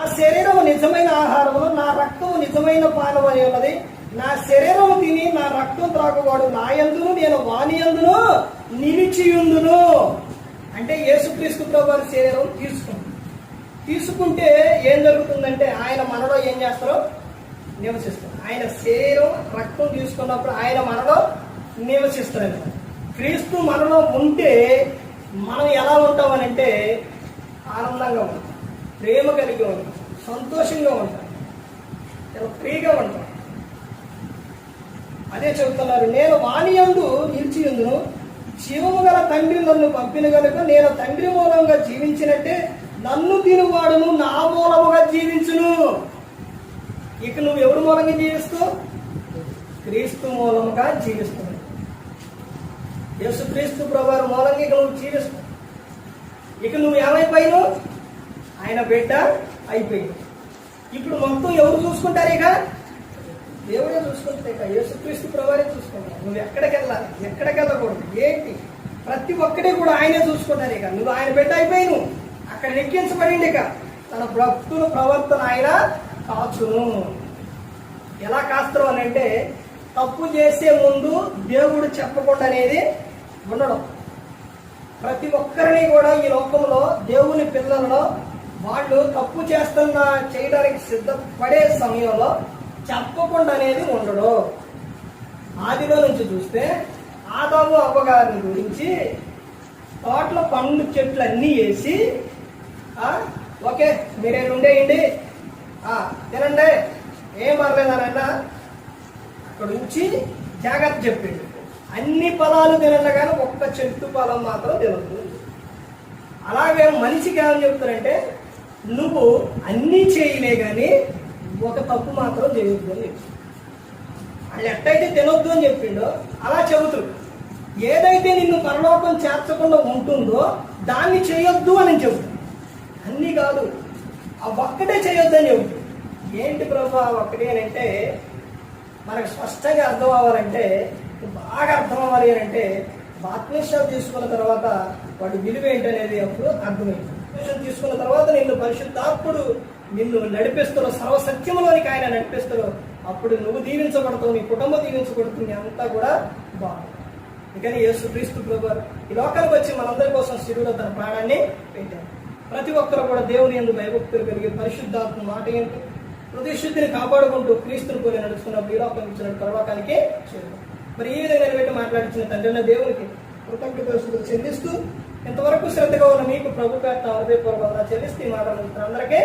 నా శరీరము నిజమైన ఆహారము నా రక్తము నిజమైన పానం అని ఉన్నది. నా శరీరము తిని నా రక్తం త్రాగువాడు నా యందును నేను వాని ఎందును నిలిచియుందును అంటే యేసుక్రీస్తు వారి శరీరం తీసుకుంది. తీసుకుంటే ఏం జరుగుతుందంటే ఆయన మనలో ఏం చేస్తారో నివసిస్తారు. ఆయన శరీరం రక్తం తీసుకున్నప్పుడు ఆయన మనలో నివసిస్తారు. క్రీస్తు మనలో ఉంటే మనం ఎలా ఉంటామనంటే ఆనందంగా ఉంటాం ప్రేమ కలిగి ఉంటాం. సంతోషంగా ఉంటాం. చాలా ఫ్రీగా ఉంటాం. అదే చెబుతున్నారు నేను వాణియందు నిలిచి ఉందును జీవము గల తండ్రి నన్ను పంపిన కనుక నేను తండ్రి మూలంగా జీవించినట్టే నన్ను తినువాడును నా మూలముగా జీవించును. ఇక నువ్వు ఎవరి మూలంగా జీవిస్తావు? క్రీస్తు మూలముగా జీవిస్తున్నావు యేసు క్రీస్తు ప్రభు మూలంగా ఇక నువ్వు జీవిస్తావు. ఇక నువ్వు ఏమైపోయినావు? ఆయన బిడ్డ అయిపోయింది. ఇప్పుడు మొత్తం ఎవరు చూసుకుంటారు ఇక? దేవుడే చూసుకుంటే ఇక. యేసుక్రీస్తు ప్రభావే చూసుకుంటారు. నువ్వు ఎక్కడికి వెళ్ళాలి? ఎక్కడికి వెళ్ళకూడదు? ఏంటి? ప్రతి ఒక్కడే కూడా ఆయనే చూసుకుంటారు ఇక. నువ్వు ఆయన బిడ్డ అయిపోయిను అక్కడ లెక్కించబడింది ఇక. తన భక్తుల ప్రవర్తన ఆయన కాచును. ఎలా కాస్తారు అని అంటే తప్పు చేసే ముందు దేవుడు చెప్పకుండా అనేది ఉండడం. ప్రతి ఒక్కరిని కూడా ఈ లోకంలో దేవుని పిల్లలలో వాళ్ళు తప్పు చేస్తున్న చేయడానికి సిద్ధపడే సమయంలో చెప్పకుండా అనేది ఉండడు. ఆదిలో నుంచి చూస్తే ఆదాము అవ్వగారిని గురించి తోటలో పండ్లు చెట్లు అన్నీ వేసి ఓకే మీరే ఉండేయండి తినండి. ఏం పర్లేదనన్నా అక్కడ ఉంచి జాగ్రత్త చెప్పిండు. అన్ని ఫలాలు తినట్ల కానీ ఒక్క చెట్టు ఫలం మాత్రం తినద్దు అలాగే మనిషికి ఏమని చెప్తారంటే నువ్వు అన్నీ చేయలే కానీ ఒక తప్పు మాత్రం చేయొద్దు అని చెప్పి. వాళ్ళు ఎట్టయితే తినొద్దు అని చెప్పిండో అలా చెబుతాడు ఏదైతే నిన్ను పరలోకం చేర్చకుండా ఉంటుందో దాన్ని చేయొద్దు అని చెబుతాడు అన్నీ కాదు ఆ ఒక్కటే చేయొద్దు అని చెబుతాడు ఏంటి ప్రభు ఆ ఒక్కటే అని అంటే మనకు స్పష్టంగా అర్థం అవ్వాలంటే బాగా అర్థం అవ్వాలి అని అంటే బాప్తిష్యం తీసుకున్న తర్వాత వాటి విలువ ఏంటనేది అప్పుడు అర్థమైంది. బాప్తిష్యం తీసుకున్న తర్వాత నిన్ను పరిశుద్ధాత్ముడు నిన్ను నడిపిస్తున్న సర్వసత్యంలోనికి ఆయన నడిపిస్తారు అప్పుడు నువ్వు దీవించబడతావు నీ కుటుంబం దీవించబడుతుంది అంతా కూడా బాగుంది. అందుకని యేసు క్రీస్తు ప్రభు ఈ లోకానికి వచ్చి మనందరి కోసం శిరువులో తన ప్రాణాన్ని పెట్టారు ప్రతి ఒక్కరు కూడా దేవుని ఎందుకు భయభక్తులు కలిగి పరిశుద్ధాత్మ మాట ఏంటి ప్రతిశుద్ధిని కాపాడుకుంటూ క్రీస్తుని పోలి నడుచుకున్నప్పుడు ఈ లోకం ఇచ్చిన పరలోకానికి చేరుతాం మరి ఈ విధంగా నిలబెట్టి మాట్లాడించిన తండ్రి దేవునికి కృతజ్ఞతలు చెల్లిస్తూ ఇంతవరకు శ్రద్ధగా ఉన్న మీకు ప్రభు పేట హృదయపూర్వకంగా చెల్లిస్తూ ఈ మాట అందరికీ